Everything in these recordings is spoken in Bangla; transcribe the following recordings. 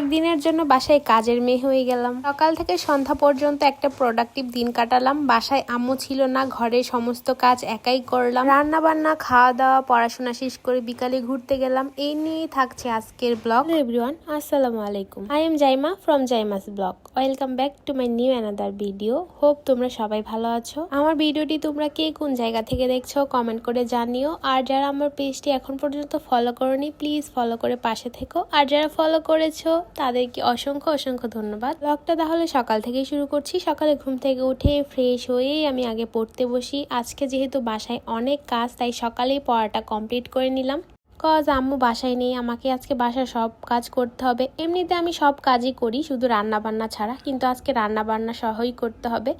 একদিনের জন্য বাসায় কাজের মেয়ে হয়ে গেলাম। সকাল থেকে সন্ধ্যা পর্যন্ত একটা প্রোডাক্টিভ দিন কাটালাম। বাসায় আম্মু ছিল না, ঘরে সমস্ত কাজ একাই করলাম। রান্না বান্না খাওয়া দাওয়া পড়াশোনা শেষ করে বিকালে ঘুরতে গেলাম। এই নিয়েই থাকছে আজকের ব্লগ। এভরিওয়ান, আসসালামু আলাইকুম। I am Zaima from Zaima's vlog welcome back to my new another video hope তোমরা সবাই ভালো আছো। আমার ভিডিওটি তোমরা কে কোন জায়গা থেকে দেখছ কমেন্ট করে জানিও। আর যারা আমার পেজটি এখন পর্যন্ত ফলো করনি প্লিজ ফলো করে পাশে থেকো। আর যারা ফলো করেছ তাদেরকে অসংখ্য অসংখ্য ধন্যবাদ। ব্লগটা তাহলে সকাল থেকেই শুরু করছি। সকালে ঘুম থেকে উঠে ফ্রেশ হয়েই আমি আগে পড়তে বসি। আজকে যেহেতু বাসায় অনেক কাজ, তাই সকালেই পড়াটা কমপ্লিট করে নিলাম। কজ আম্মু বাসায় নেই, আমাকে আজকে বাসার সব কাজ করতে হবে। এমনিতে আমি সব কাজই করি, শুধু রান্না বান্না ছাড়া, কিন্তু আজকে রান্না বান্না সহই করতে হবে।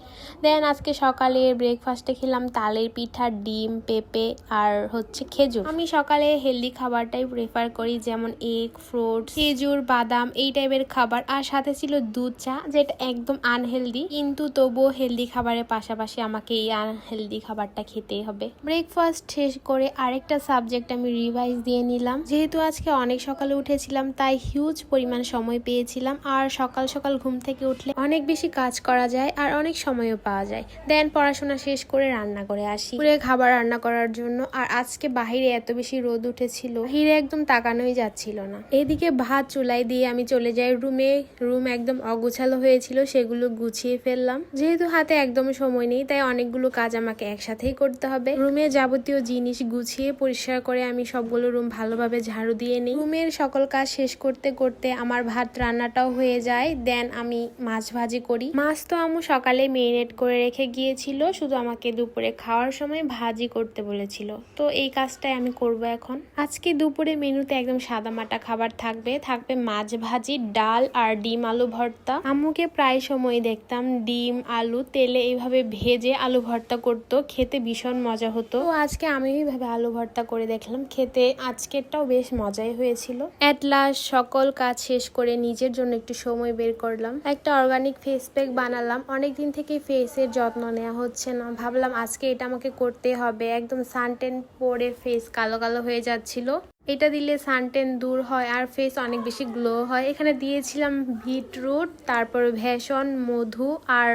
দেন আজকে সকালে ব্রেকফাস্টে খেলাম, তালের পিঠা, ডিম, পেঁপে আর হচ্ছে খেজুর। আমি সকালে হেলদি খাবারটাই প্রেফার করি, যেমন এগ ফ্রুট খেজুর, বাদাম, এই টাইপের খাবার। আর সাথে ছিল দুধ চা, যেটা একদম আনহেলদি কিন্তু তবুও হেলদি খাবারের পাশাপাশি আমাকে এই আনহেলদি খাবারটা খেতেই হবে। ব্রেকফাস্ট শেষ করে আরেকটা সাবজেক্ট আমি রিভাইজ দিয়ে নিলাম। যেহেতু আজকে অনেক সকালে উঠেছিলাম, তাই হিউজ পরিমাণ সময় পেয়েছিলাম। আর সকাল সকাল ঘুম থেকে উঠলে অনেক বেশি কাজ করা যায় আর অনেক সময়ও পাওয়া যায়। দেন পড়াশোনা শেষ করে রান্না করে আসি। পুরে খাবার রান্না করার জন্য আর আজকে বাহিরে এত বেশি রোদ উঠেছিল হিরে একদম তাকানোই যাচ্ছিল না। এদিকে ভাত চুলাই দিয়ে আমি চলে যাই রুমে। রুম একদম অগোছালো হয়েছিল, সেগুলো গুছিয়ে ফেললাম। যেহেতু হাতে একদম সময় নেই, তাই অনেকগুলো কাজ আমাকে একসাথেই করতে হবে। রুমে যাবতীয় জিনিস গুছিয়ে পরিষ্কার করে আমি সবগুলো রুম ভালোভাবে ঝাড়ু দিয়ে নিই। রুমের সকল কাজ শেষ করতে করতে আমার ভাত রান্নাটাও হয়ে যায়। দেন আমি মাছ ভাজি করি। মাছ তো আমু সকালে মেরিনেট করে রেখে গিয়েছিল, শুধু আমাকে দুপুরে খাওয়ার সময় ভাজি করতে বলেছিল। তো এই কাজটাই আমি করব এখন। আজকে দুপুরে মেনুতে একদম সাদামাটা খাবার থাকবে। থাকবে মাছ ভাজি, ডাল আর ডিম আলু ভর্তা। আম্মুকে প্রায় সময় দেখতাম ডিম, আলু, তেলে এইভাবে ভেজে আলু ভর্তা করতো। খেতে ভীষণ মজা হতো। আজকে আমি এইভাবে আলু ভর্তা করে দেখলাম। খেতে আজকেরটাও বেশ মজাই হয়েছিল। অ্যাট লাস্ট সকল কাজ শেষ করে নিজের জন্য একটু সময় বের করলাম। একটা অর্গানিক ফেস প্যাক বানালাম। অনেকদিন থেকে ফেসের যত্ন নেওয়া হচ্ছে না। ভাবলাম আজকে এটা আমাকে করতে হবে। একদম সানটেন পরে ফেস কালো কালো হয়ে যাচ্ছিল। এটা দিলে সানটেন দূর হয় আর ফেস অনেক বেশি গ্লো হয়। এখানে দিয়েছিলাম বিটরুট তারপর ভেষণ, মধু আর,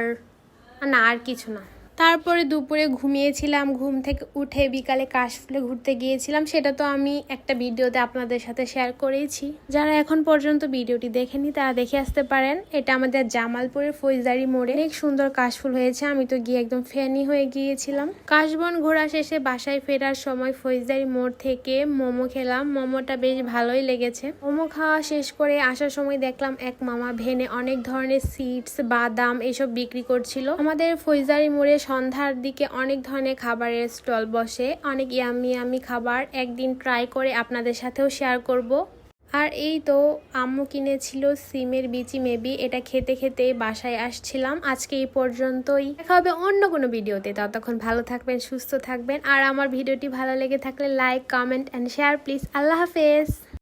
না, আর কিছু না। তারপরে দুপুরে ঘুমিয়েছিলাম, ঘুম থেকে উঠে বিকালে কাশফুলে ঘুরতে গিয়েছিলাম। সেটা তো আমি একটা ভিডিওতে আপনাদের সাথে শেয়ার করেছি। যারা এখন পর্যন্ত ভিডিওটি দেখেনি তারা দেখে আসতে পারেন। এটা আমাদের জামালপুরের ফৌজদারি মোড়ে। অনেক সুন্দর কাশফুল হয়েছে। আমি তো গিয়ে একদম ফ্যানি হয়ে গিয়েছিলাম। কাশবন ঘোরা শেষে বাসায় ফেরার সময় ফৌজদারি মোড় থেকে মোমো খেলাম। মোমোটা বেশ ভালোই লেগেছে। মোমো খাওয়া শেষ করে আসার সময় দেখলাম এক মামা ভেনে অনেক ধরনের সিডস বাদাম এসব বিক্রি করছিল। আমাদের ফৌজদারি মোড়ে সন্ধ্যার দিকে অনেক ধরনের খাবারের স্টল বসে, অনেক ইয়ামি ইয়ামি খাবার একদিন ট্রাই করে আপনাদের সাথেও শেয়ার করব। আর এই তো আম্মু কিনেছিল সিমের বিচি মেবি এটা খেতে খেতে বাসায় আসছিলাম। আজকে এই পর্যন্তই। দেখা হবে অন্য কোনো ভিডিওতে। ততক্ষণ ভালো থাকবেন, সুস্থ থাকবেন। আর আমার ভিডিওটি ভালো লেগে থাকলে like comment and share please আল্লাহ হাফেজ।